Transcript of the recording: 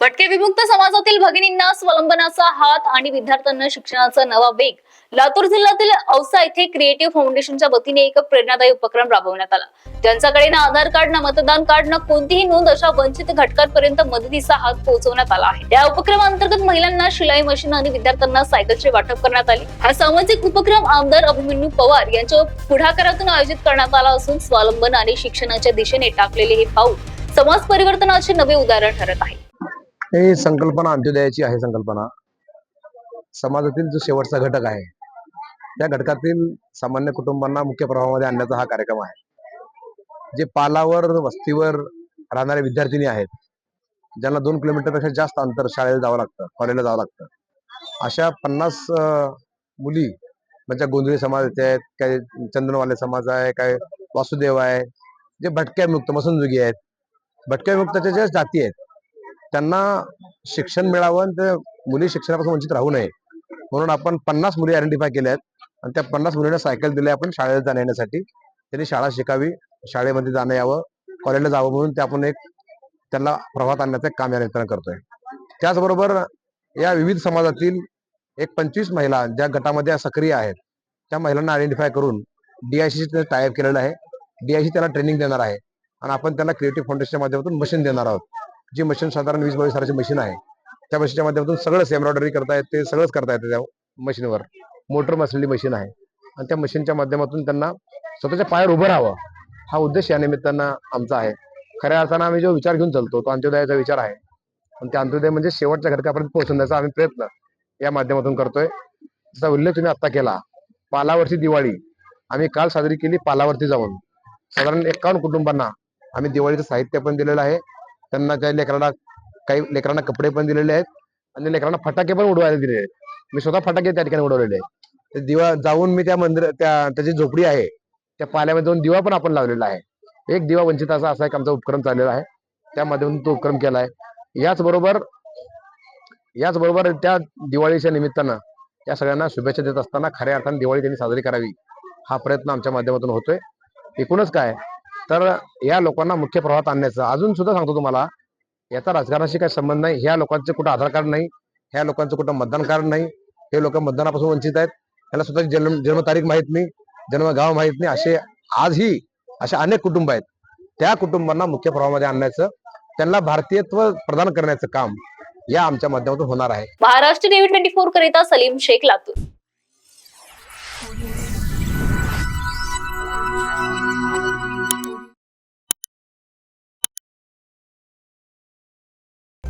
फटके विमुक्त समाजातील भगिनींना स्वलंबनाचा हात आणि विद्यार्थ्यांना शिक्षणाचा नवा वेग. लातूर जिल्ह्यातील औसा येथे क्रिएटिव्ह फाउंडेशनच्या वतीने एक प्रेरणादायी उपक्रम राबवण्यात आला. ज्यांच्याकडे ना आधार कार्ड ना मतदान कार्ड ना कोणतीही नोंद अशा वंचित घटकांपर्यंत मदतीचा हात पोहोचवण्यात आला आहे. या उपक्रमांतर्गत महिलांना शिलाई मशीन आणि विद्यार्थ्यांना सायकलचे वाटप करण्यात आले. हा सामाजिक उपक्रम आमदार अभिमन्यू पवार यांच्या पुढाकारातून आयोजित करण्यात आला असून स्वावलंबन आणि शिक्षणाच्या दिशेने टाकलेले हे पाऊल समाज परिवर्तनाचे नवे उदाहरण ठरत आहे. ही संकल्पना अंत्योदयाची आहे संकल्पना. समाजातील जो शेवटचा घटक आहे त्या घटकातील सामान्य कुटुंबांना मुख्य प्रवाहामध्ये आणण्याचा हा कार्यक्रम आहे. जे पालावर वस्तीवर राहणारे विद्यार्थिनी आहेत ज्यांना दोन किलोमीटरपेक्षा जास्त अंतर शाळेला जावं लागतं कॉलेजला जावं लागतं. अशा पन्नास मुली म्हणजे गोंधळी समाजाचे आहेत काही चंदनवाले समाज आहे काय वासुदेव आहे जे भटक्या मुक्त मसनजुगी आहेत भटक्या ज्या जाती आहेत त्यांना शिक्षण मिळावं आणि ते मुली शिक्षणापासून वंचित राहू नये. म्हणून आपण पन्नास मुली आयडेंटिफाय केल्या आहेत आणि त्या पन्नास मुलींना सायकल दिल्या आपण शाळेत जाण्या येण्यासाठी. त्यांनी शाळा शिकावी शाळेमध्ये जाणं यावं कॉलेजला जावं म्हणून ते आपण एक त्यांना प्रभात आणण्याचं एक काम या निमित्तानं करतोय. त्याचबरोबर या विविध समाजातील एक पंचवीस महिला ज्या गटामध्ये सक्रिय आहेत त्या महिलांना आयडेंटिफाय करून डीआयसी टायअप केलेलं आहे. डीआयसी त्याला ट्रेनिंग देणार आहे. आणि आपण त्यांना क्रिएटिव्ह फाउंडेशनच्या माध्यमातून मशीन देणार आहोत. जी मशीन साधारण वीस बावीस हजाराची मशीन आहे त्या मशीनच्या माध्यमातून सगळंच एम्ब्रॉयडरी करता येते सगळंच करता येते त्या मशीनवर मोटर बसलेली मशीन आहे. आणि त्या मशीनच्या माध्यमातून त्यांना स्वतःच्या पायावर उभं राहावं हा उद्देश या निमित्तानं आमचा आहे. खऱ्या अर्थानं आम्ही जो विचार घेऊन चालतो तो अंत्योदयाचा विचार आहे. आणि त्या अंत्योदय म्हणजे शेवटच्या घटकापर्यंत पोहोचवण्याचा आम्ही प्रयत्न या माध्यमातून करतोय. जसा उल्लेख तुम्ही आत्ता केला पालावरची दिवाळी. आम्ही काल साजरी केली पालावरती जाऊन. साधारण एकावन्न कुटुंबांना आम्ही दिवाळीचं साहित्य पण दिलेलं आहे. त्यांना काही लेकरांना काही लेकरांना कपडे पण दिलेले आहेत. आणि लेकरांना फटाके पण उडवायला दिलेले आहेत. मी स्वतः फटाके त्या ठिकाणी उडवलेले आहेत. ते दिवा जाऊन मी त्या मंदिर त्या त्याची झोपडी आहे त्या पाल्यामध्ये जाऊन दिवा पण आपण लावलेला आहे. एक दिवा वंचिताचा असा एक आमचा उपक्रम चाललेला आहे. त्या माध्यमातून तो उपक्रम केला आहे. याचबरोबर याचबरोबर त्या दिवाळीच्या निमित्तानं या सगळ्यांना शुभेच्छा देत असताना खऱ्या अर्थाने दिवाळी त्यांनी साजरी करावी हा प्रयत्न आमच्या माध्यमातून होतोय. एकूणच काय तर या लोकांना मुख्य प्रवाहात आणण्याचं. अजून सुद्धा सांगतो तुम्हाला याचा राजकारणाशी काही संबंध नाही. ह्या लोकांचे कुठं आधार कार्ड नाही ह्या लोकांचं कुठं मतदान कार्ड नाही हे लोक मतदानापासून वंचित आहेत. त्यांना स्वतःची जन्म जन्मतारीख माहीत नाही जन्मगाव माहीत नाही. असे आजही असे अनेक कुटुंब आहेत. त्या कुटुंबांना मुख्य प्रवाहामध्ये आणण्याचं त्यांना भारतीयत्व प्रदान करण्याचं काम या आमच्या माध्यमातून होणार आहे. महाराष्ट्र टीव्ही ट्वेंटी फोर करिता सलीम शेख लातूर.